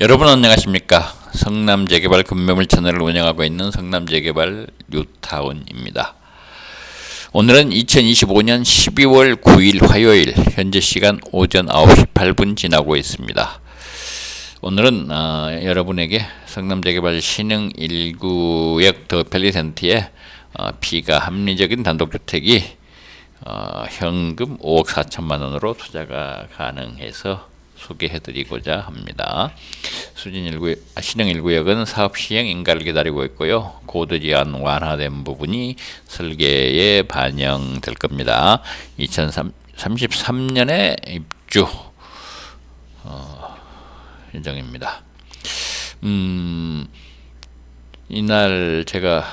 여러분 안녕하십니까? 성남 재개발 금매물 채널을 운영하고 있는 성남 재개발 뉴타운입니다. 오늘은 2025년 12월 9일 화요일 현재 시간 오전 9시 8분 지나고 있습니다. 오늘은 어, 여러분에게 성남 재개발 신흥 1구역 더 펠리센트에 어, 비가 합리적인 단독주택이 어, 현금 5억 4천만 원으로 투자가 가능해서 소개해드리고자 합니다. 수진 1구, 아, 신형 1구역은 사업 시행 인가를 기다리고 있고요. 고도 제한 완화된 부분이 설계에 반영될 겁니다. 2033년에 입주 어, 예정입니다. 음, 이날 제가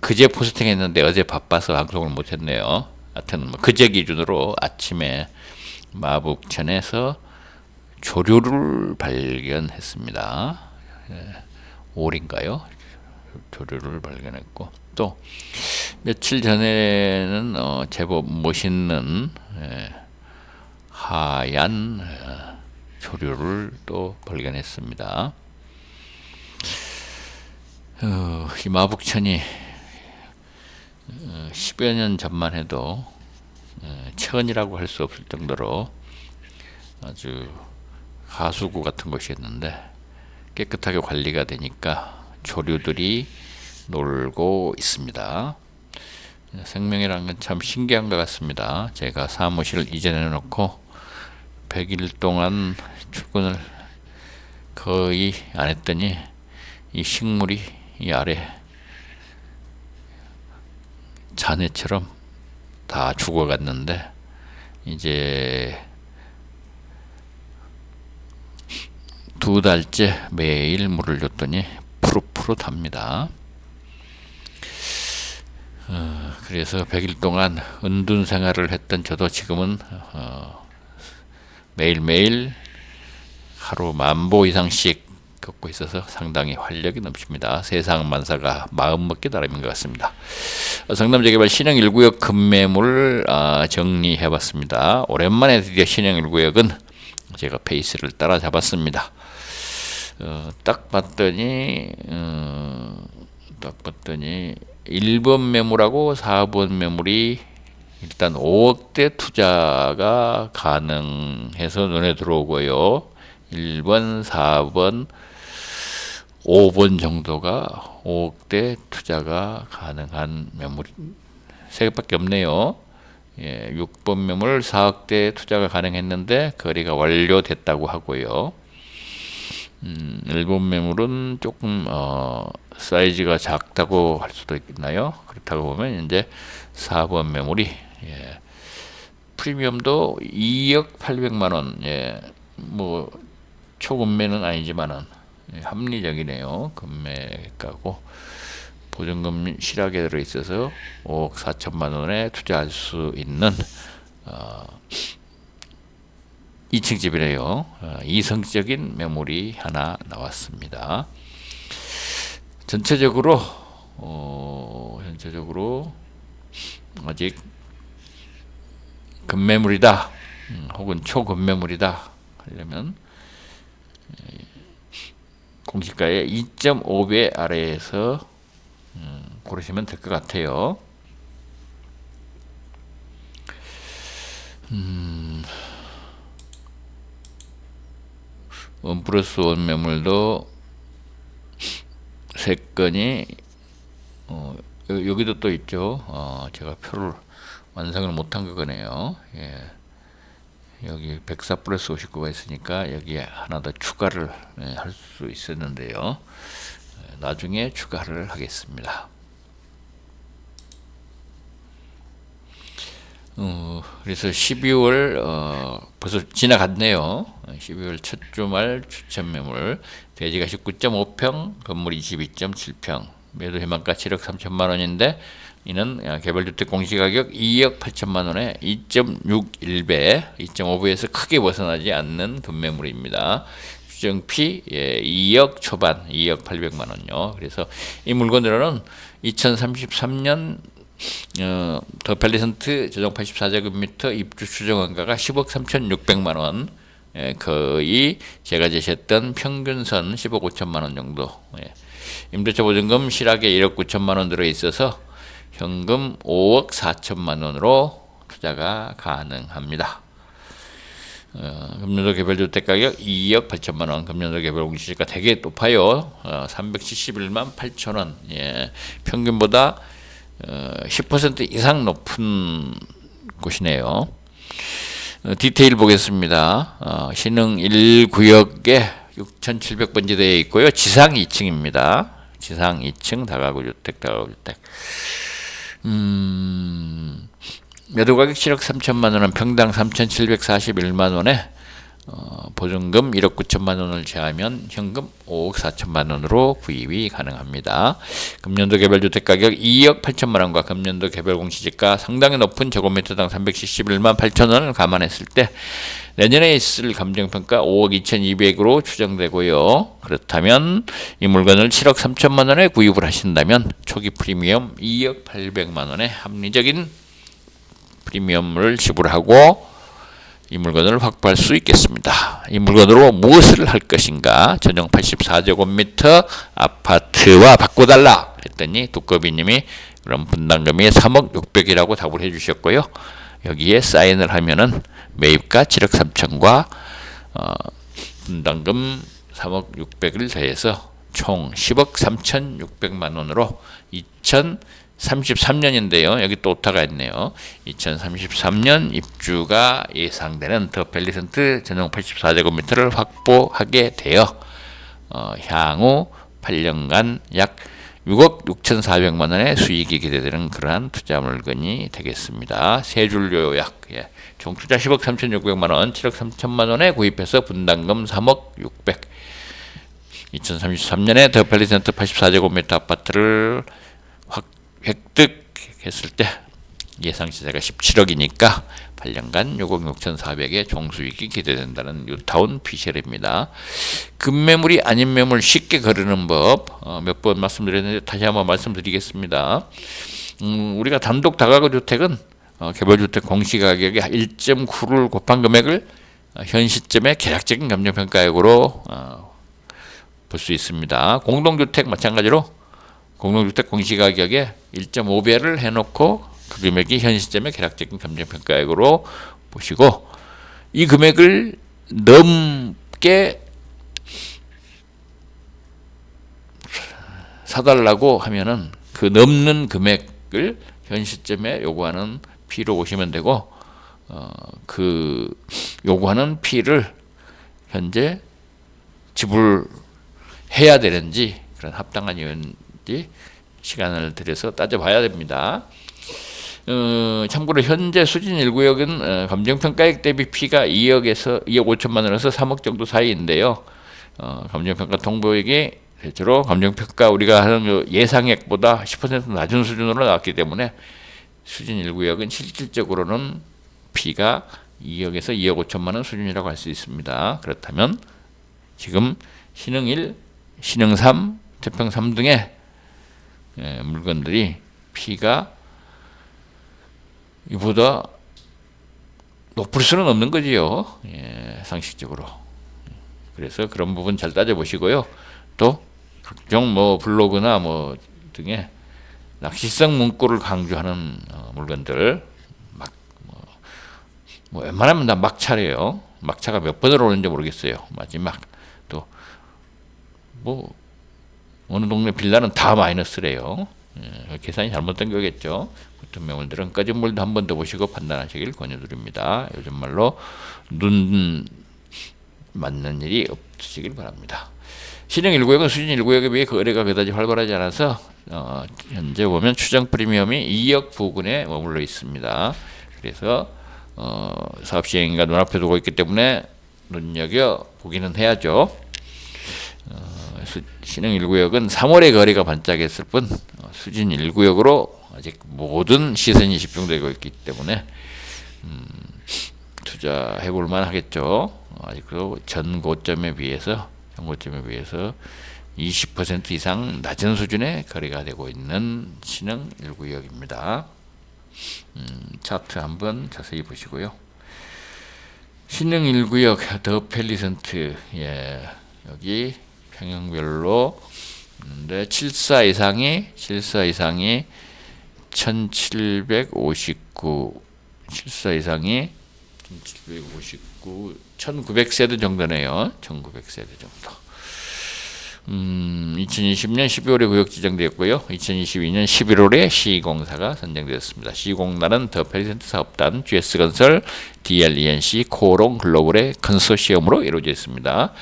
그제 포스팅 했는데 어제 바빠서 방송을 못했네요. 하여튼 뭐 그제 기준으로 아침에 마북천에서 조류를 발견했습니다. 예, 올인가요? 조류를 발견했고 또 며칠 전에는 어, 제법 멋있는 예, 하얀 어, 조류를 또 발견했습니다. 어, 이 마북천이 어, 10여 년 전만 해도 어, 천이라고 할 수 없을 정도로 아주 하수구 같은 것이었는데 깨끗하게 관리가 되니까 조류들이 놀고 있습니다. 생명이라는 건 참 신기한 것 같습니다. 제가 사무실을 이전해 놓고 100일 동안 출근을 거의 안 했더니 이 식물이 이 아래 잔해처럼 다 죽어갔는데 이제 두 달째 매일 물을 줬더니 푸릇푸릇합니다. 어, 그래서 100일 동안 은둔 생활을 했던 저도 지금은 어, 매일매일 하루 만보 이상씩 걷고 있어서 상당히 활력이 넘칩니다. 세상 만사가 마음먹기 나름인 것 같습니다. 성남재개발 신형 1구역 급매물 아, 정리해봤습니다. 오랜만에 드디어 신형 1구역은 제가 페이스를 따라잡았습니다. 어, 딱 봤더니 어, 딱 봤더니 1번 매물하고 4번 매물이 일단 5억대 투자가 가능해서 눈에 들어오고요. 1번, 4번, 5번 정도가 5억대 투자가 가능한 매물 세 개밖에 없네요. 예, 6번 매물 4억대 투자가 가능했는데 거래가 완료됐다고 하고요. 음, 일본 매물은 조금 어, 사이즈가 작다고 할 수도 있나요? 그렇다고 보면 이제 4번 매물이 예, 프리미엄도 2억 800만 원, 예, 뭐 초금매는 아니지만은 예, 합리적이네요. 금매가고 보증금 실하게 들어 있어서 5억 4천만 원에 투자할 수 있는 어, 2층 집이네요. 어, 이성적인 매물이 하나 나왔습니다. 전체적으로 어, 전체적으로 아직 금매물이다, 음, 혹은 초금매물이다 하려면 공시가의 2.5배 아래에서 음, 고르시면 될 것 같아요. 음, 원 플러스 원 매물도 세 건이 어, 여기도 또 있죠. 어, 제가 표를 완성을 못한 거네요. 예. 여기 104 플러스 59가 있으니까 여기에 하나 더 추가를 예, 할수 있었는데요. 예, 나중에 추가를 하겠습니다. 어, 그래서 12월 어, 벌써 지나갔네요. 12월 첫 주말 추천 매물 대지가 19.5평, 건물 22.7평, 매도 희망가 7억 3천만 원인데 이는 개발주택 공시가격 2억 8천만 원에 2.61배, 2.5배에서 크게 벗어나지 않는 금매물입니다. 추정피 예, 2억 초반, 2억 800만 원요. 그래서 이 물건들은 2033년 어, 더 펠리선트 조정 84제곱미터 입주 추정 원가가 10억 3,600만 원, 예, 거의 제가 제시했던 평균선 10억 5천만 원 정도. 예. 임대차 보증금 실하게 1억 9천만 원 들어 있어서 현금 5억 4천만 원으로 투자가 가능합니다. 어, 금년도 개별 주택 가격 2억 8천만 원, 금년도 개별 공시지가 되게 높아요. 어, 371만 8천 원. 예. 평균보다 어, 10% 이상 높은 곳이네요. 어, 디테일 보겠습니다. 어, 신흥 1구역에 6,700번지 되어 있고요. 지상 2층입니다. 지상 2층 다가구 주택, 다가구 주택. 음, 매도 가격 7억 3천만 원은 평당 3,741만 원에 어, 보증금 1억 9천만 원을 제하면 현금 5억 4천만 원으로 구입이 가능합니다. 금년도 개별 주택 가격 2억 8천만 원과 금년도 개별 공시지가 상당히 높은 제곱미터당 371만 8천 원을 감안했을 때 내년에 있을 감정평가 5억 2,200으로 추정되고요. 그렇다면 이 물건을 7억 3천만 원에 구입을 하신다면 초기 프리미엄 2억 800만 원의 합리적인 프리미엄을 지불하고 이 물건을 확보할 수 있겠습니다. 이 물건으로 무엇을 할 것인가? 전용 84제곱미터 아파트와 바꿔달라 했더니 두꺼비님이 그럼 분담금이 3억 6백이라고 답을 해주셨고요. 여기에 사인을 하면은 매입가 7억 3천과 어, 분담금 3억 6백을 더해서 총 10억 3,600만 원으로 2033년인데요. 여기 또 오타가 있네요. 2033년 입주가 예상되는 더 벨리센트 전용 84제곱미터를 확보하게 되어 어, 향후 8년간 약 6억 6,400만 원의 수익이 기대되는 그러한 투자 물건이 되겠습니다. 세줄 요약. 예. 총 투자 10억 3,600만 원, 7억 3천만 원에 구입해서 분담금 3억 600. 2033년에 더 펠리센트 84제곱미터 아파트를 확 획득했을 때 예상 시세가 17억이니까 8년간 6억 6,400의 종수익이 기대된다는 뉴타운 피셜입니다. 급매물이 아닌 매물 쉽게 거르는 법 어, 몇번 말씀드렸는데 다시 한번 말씀드리겠습니다. 음, 우리가 단독 다가구 주택은 어, 개별주택 공시가격의 1.9를 곱한 금액을 어, 현 시점의 계략적인 감정평가액으로 어, 볼수 있습니다. 공동주택 마찬가지로 공동주택 공시가격의 1.5배를 해놓고 그 금액이 현 시점의 계략적인 감정평가액으로 보시고 이 금액을 넘게 사달라고 하면은 그 넘는 금액을 현 시점에 요구하는 피로 보시면 되고 어, 그 요구하는 피를 현재 지불해야 되는지 그런 합당한 이 유인지 시간을 들여서 따져봐야 됩니다. 어, 참고로 현재 수진 1구역은 어, 감정평가액 대비 피가 2억에서 2억 5천만 원에서 3억 정도 사이인데요. 어, 감정평가 통보액이 대체로 감정평가 우리가 하는 그 예상액보다 10% 낮은 수준으로 나왔기 때문에 수진 1구역은 실질적으로는 피가 2억에서 2억 5천만 원 수준이라고 할 수 있습니다. 그렇다면 지금 신흥 1, 신흥 3, 태평 3 등의 예, 물건들이 피가 이보다 높을 수는 없는 거지요. 예, 상식적으로. 그래서 그런 부분 잘 따져보시고요. 또 각종 뭐 블로그나 뭐 등에 낚시성 문구를 강조하는 어, 물건들 막 뭐, 뭐 웬만하면 다 막차래요. 막차가 몇 번으로 오는지 모르겠어요. 마지막 또 뭐 어느 동네 빌라는 다 마이너스래요. 예, 계산이 잘못된 거겠죠. 같은 매물들은 꺼진 물도 한 번 더 보시고 판단하시길 권유드립니다. 요즘 말로 눈 맞는 일이 없으시길 바랍니다. 신형 1구역은 수진 1구역에 비해 거래가 그다지 활발하지 않아서 어, 현재 보면 추정 프리미엄이 2억 부근에 머물러 있습니다. 그래서 어, 사업 시행인가 눈앞에 두고 있기 때문에 눈여겨 보기는 해야죠. 어, 신흥 1구역은 3월에 거래가 반짝했을 뿐 어, 수진 1구역으로 아직 모든 시선이 집중되고 있기 때문에 음, 투자해 볼 만 하겠죠. 아직도 전 고점에 비해서 전 고점에 비해서 20% 이상 낮은 수준의 거래가 되고 있는 신흥 1구역입니다. 음, 차트 한번 자세히 보시고요. 신흥 1구역 더 펠리선트 예 여기 평형별로. 있는데 74 이상이 74 이상이 1759 74 이상이 1759 1900세대 정도네요. 1900세대 정도 음, 2020년 12월에 구역 지정되었고요. 2022년 11월에 시공사가 선정되었습니다. 시공단은 더 페리센트 사업단, GS건설, DLENC, 코롱 글로벌의 컨소시엄으로 이루어져 있습니다.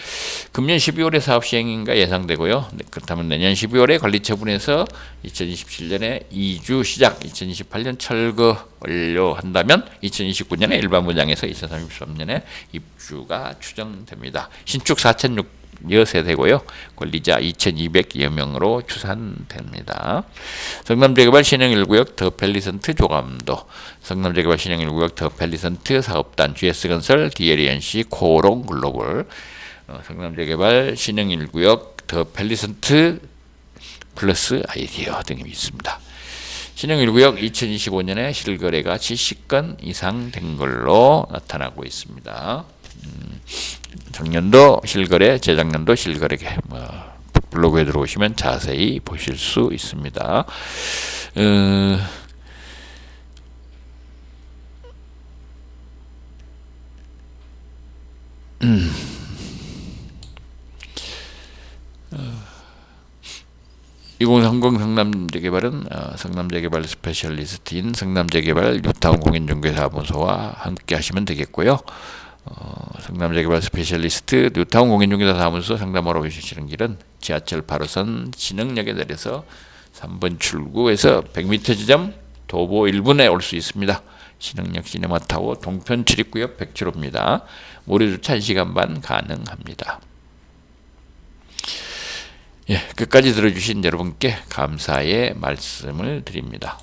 금년 12월에 사업 시행인가 예상되고요. 네, 그렇다면 내년 12월에 관리 처분해서 2027년에 2주 시작, 2028년 철거 완료한다면 2029년에 일반 분양에서 2033년에 입주가 추정됩니다. 신축 4,600 여 세대고요. 권리자 2,200여 명으로 추산됩니다. 성남재개발 신형 1구역 더 펠리선트 조감도 성남재개발 신형 1구역 더 펠리선트 사업단 GS건설 DLNC 코롱 글로벌 어, 성남재개발 신형 1구역 더 펠리선트 플러스 아이디어 등이 있습니다. 신형 1구역 2025년에 실거래가 70건 이상 된 걸로 나타나고 있습니다. 음, 작년도 실거래, 재작년도 실거래게 뭐 블로그에 들어오시면 자세히 보실 수 있습니다. 어, 음. 어, 2030 성남재개발은 어, 성남재개발 스페셜리스트인 성남재개발 뉴타운 공인중개사무소와 함께 하시면 되겠고요. 어, 성남재개발 스페셜리스트 뉴타운 공인중개사 사무소 상담하러 오시는 길은 지하철 8호선 진흥역에 내려서 3번 출구에서 100m 지점 도보 1분에 올 수 있습니다. 신흥역 시네마 타워 동편 출입구역 100km입니다. 무료 주차 1시간 반 가능합니다. 예, 끝까지 들어주신 여러분께 감사의 말씀을 드립니다.